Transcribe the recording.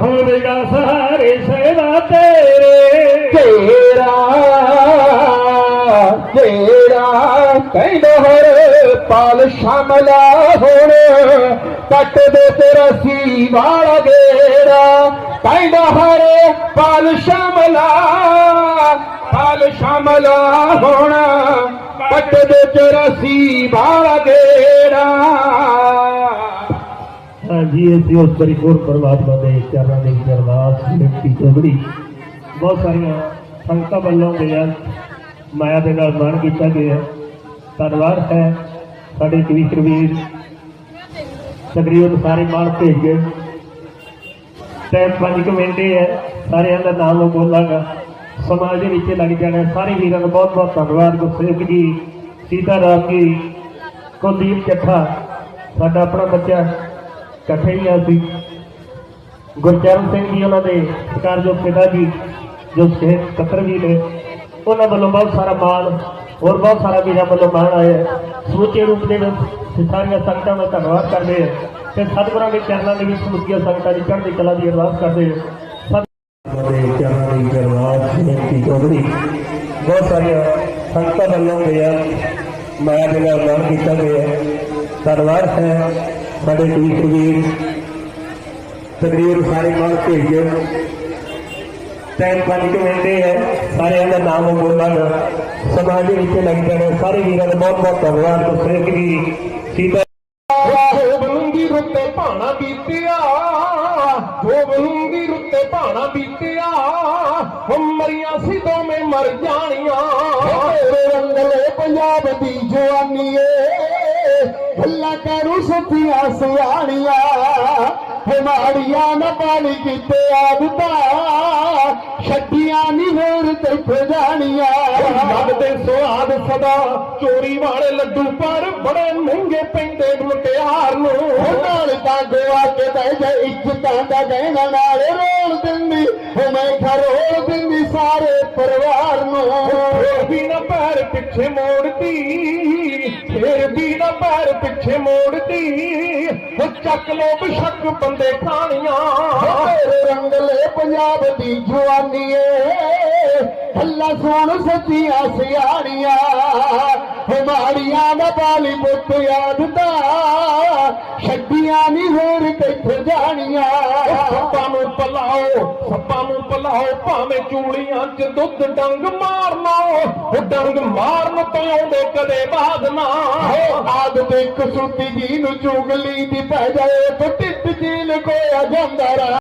ਹੋਵੇਗਾ ਸਾਰੇ ਸੇਵਾ ਤੇਰੇ। ਤੇਰਾ ਤੇਰਾ ਕਹਿੰਦਾ ਹਰ ਪਾਲ ਸ਼ਾਮਲਾ ਹੁਣ। ਕੱਟ ਦੇ ਤੇਰਾ ਸੀ ਵਾਲਾ ਗੇੜਾ। ਕਹਿੰਦਾ ਹਰ ਪਾਲ ਸ਼ਾਮਲਾ ਪਾਲ ਸ਼ਾਮਲਾ ਹੁਣ। ਕੱਟ ਦੇ ਤੇਰਾ ਸੀ ਵਾਲਾ ਗੇੜਾ। ਜੀ ਅਸੀਂ ਉਸ ਪਰਿਪੂਰ ਪਰਮਾਤਮਾ ਦੇ ਚਰਨਾਂ ਦੇ ਵਿੱਚ ਅਰਦਾਸ ਬੇਨਤੀ ਚੋਬੜੀ ਬਹੁਤ ਸਾਰੀਆਂ ਸੰਗਤਾਂ ਵੱਲੋਂ ਗਿਆ ਮਾਇਆ ਦੇ ਨਾਲ ਮਾਣ ਕੀਤਾ ਗਿਆ। ਧੰਨਵਾਦ ਹੈ ਸਾਡੇ ਕਵੀਸ਼ਰ ਵੀਰ। ਤਕਰੀਬਨ ਸਾਰੇ ਮਾਣ ਭੇਜ ਗਏ। ਟਾਈਮ ਪੰਜ ਕਮੇਟੀ ਹੈ ਸਾਰਿਆਂ ਦਾ ਨਾਮ ਬੋਲਾਂਗਾ। ਸਮਾਜ ਦੇ ਵਿੱਚ ਲੱਗ ਜਾਣਾ ਸਾਰੇ ਵੀਰਾਂ ਦਾ ਬਹੁਤ ਬਹੁਤ ਧੰਨਵਾਦ। ਗੁਰਸੇਵਕ ਜੀ ਸੀਤਾ ਰਾਮ ਜੀ, ਕੁਲਦੀਪ ਚੱਠਾ, ਸਾਡਾ ਆਪਣਾ ਬੱਚਾ। ਇਕੱਠੇ ਹੀ ਅਸੀਂ ਗੁਰਚਰਨ ਸਿੰਘ ਜੀ ਉਹਨਾਂ ਦੇ ਸਤਿਕਾਰਯੋਗ ਪਿਤਾ ਜੀ, ਜੋ ਸਿਹਤ ਸਕੱਤਰ ਵੀ ਨੇ, ਉਹਨਾਂ ਵੱਲੋਂ ਬਹੁਤ ਸਾਰਾ ਮਾਣ, ਹੋਰ ਬਹੁਤ ਸਾਰਾ ਵੀਰਾਂ ਵੱਲੋਂ ਮਾਣ ਆਇਆ ਸਮੁੱਚੇ ਰੂਪ ਦੇ ਵਿੱਚ ਸਾਰੀਆਂ ਸੰਗਤਾਂ ਦਾ ਧੰਨਵਾਦ ਕਰਦੇ ਹਾਂ ਤੇ ਸਤਿਗੁਰਾਂ ਦੇ ਚਰਨਾਂ ਦੇ ਵਿੱਚ ਸਮੁੱਚੀਆਂ ਸੰਗਤਾਂ ਦੀ ਚੜ੍ਹਦੀ ਕਲਾ ਦੀ ਅਰਦਾਸ ਕਰਦੇ ਹਾਂ। ਦੇ ਚਰਨਾਂ ਦੀ ਅਰਦਾਸ ਬੇਨਤੀ ਚੌਧਰੀ, ਬਹੁਤ ਸਾਰੀਆਂ ਸੰਗਤਾਂ ਵੱਲੋਂ ਗਿਆ ਮਾਇਆ ਦੇ ਨਾਲ ਕੀਤਾ ਗਿਆ। ਧੰਨਵਾਦ ਹੈ। ਸਾਡੇ ਵੀਰ ਤਕਰੀਰ ਸਾਰੇ ਮਾਣ ਭੇਜੇ ਟਾਈਮ ਪੰਜ ਕਮੇਟੀ ਹੈ। ਸਾਰਿਆਂ ਦਾ ਨਾਮ ਬੋਲਾਂਗਾ ਸਮਾਜ ਦੇ ਵਿੱਚ ਲੱਗ ਜਾਣੇ। ਸਾਰੇ ਵੀਰਾਂ ਦਾ ਬਹੁਤ ਬਹੁਤ ਧੰਨਵਾਦ। ਗੁਰਸੇਵਕ ਜੀ। ਸੀਤਾ ਗੋਬਿੰਦੀ ਰੁੱਤੇ ਭਾਣਾ ਬੀਤਿਆ। ਗੋਬਿੰਦੀ ਰੁੱਤੇ ਭਾਣਾ ਬੀਤਿਆ। ਉਹ ਮਰੀਆਂ ਸੀ ਦੋਵੇਂ ਮਰ ਜਾਣੀਆਂ। ਤੇਰੇ ਰੰਗਲੇ ਪੰਜਾਬ ਦੀ ਜਵਾਨੀਏ। ਭੱਲਾ ਕਰੂ ਸੁੱਤੀਆਂ ਸਿਆਣੀਆਂ ਹਮਾਰੀਆਂ ਨਾ ਪਾਣੀ ਕੀਤੇ ਆਦਤਾ ਛੱਡੀਆਂ ਨਹੀਂ ਹੋਰ ਤੇ ਜਾਣੀਆਂ। ਲੱਗਦੇ ਸੁਆਦ ਸਦਾ ਚੋਰੀ ਵਾਲੇ ਲੱਡੂ ਪਰ ਬੜੇ ਮਹਿੰਗੇ ਪੈਂਦੇ ਮੁਟਿਆਰ ਨੂੰ। ਨਾਲ ਤਾਂ ਗੋਆ ਕੇ ਬਹਿ ਜਾ ਇੱਜ਼ਤਾਂ ਦਾ ਗਹਿਣਾ ਨਾਲ ਰੋਲ ਦਿੰਦੀ ਹੋ ਮੈਂ ਖਰੋਲ ਦਿੰਦੀ ਸਾਰੇ ਪਰਿਵਾਰ ਨੂੰ। ਵੀ ਨਾ ਪੈਰ ਪਿੱਛੇ ਮੋੜਦੀ ਫੇਰ ਵੀ ਨਾ ਪੈਰ ਪਿੱਛੇ ਮੋੜਦੀ। ਉਹ ਚੱਕ ਲੋ ਬਸ਼ੱਕ ਬੰਦੇ ਖਾਣੀਆਂ। ਤੇਰੇ ਰੰਗਲੇ ਪੰਜਾਬ ਦੀ ਜਵਾਨੀਏ। ਹੱਲਾ ਸੁਣ ਸੱਚੀਆਂ ਸਿਆਣੀਆਂ। ਹਮਾਰੀਆਂ ਦਾ ਬਾਲੀ ਪੁੱਤ ਯਾਦਦਾ ਛੱਡੀਆਂ ਨਹੀਂ ਹੋਰ ਕਿੱਥੇ ਜਾਣੀਆਂ। ਸੱਪਾਂ ਨੂੰ ਪਲਾਓ ਸੱਪਾਂ ਨੂੰ ਪਲਾਓ ਭਾਵੇਂ ਚੂੜੀਆਂ 'ਚ ਦੁੱਧ ਡੰਗ ਮਾਰਨਾ ਉਹ ਡੰਗ ਮਾਰਨ ਤੋਂ ਆਉਂਦੇ ਕਦੇ ਬਾਦ ਨਾ। ਆਦ ਦੇ ਕਸੂਤੀ ਜੀ ਨੂੰ ਚੁਗਲੀ ਦੀ ਪੈ ਜਾਏ ਤੇ ਟਿੱਟ ਜੀ ਲਗੋਇਆ ਜਾਂਦਾ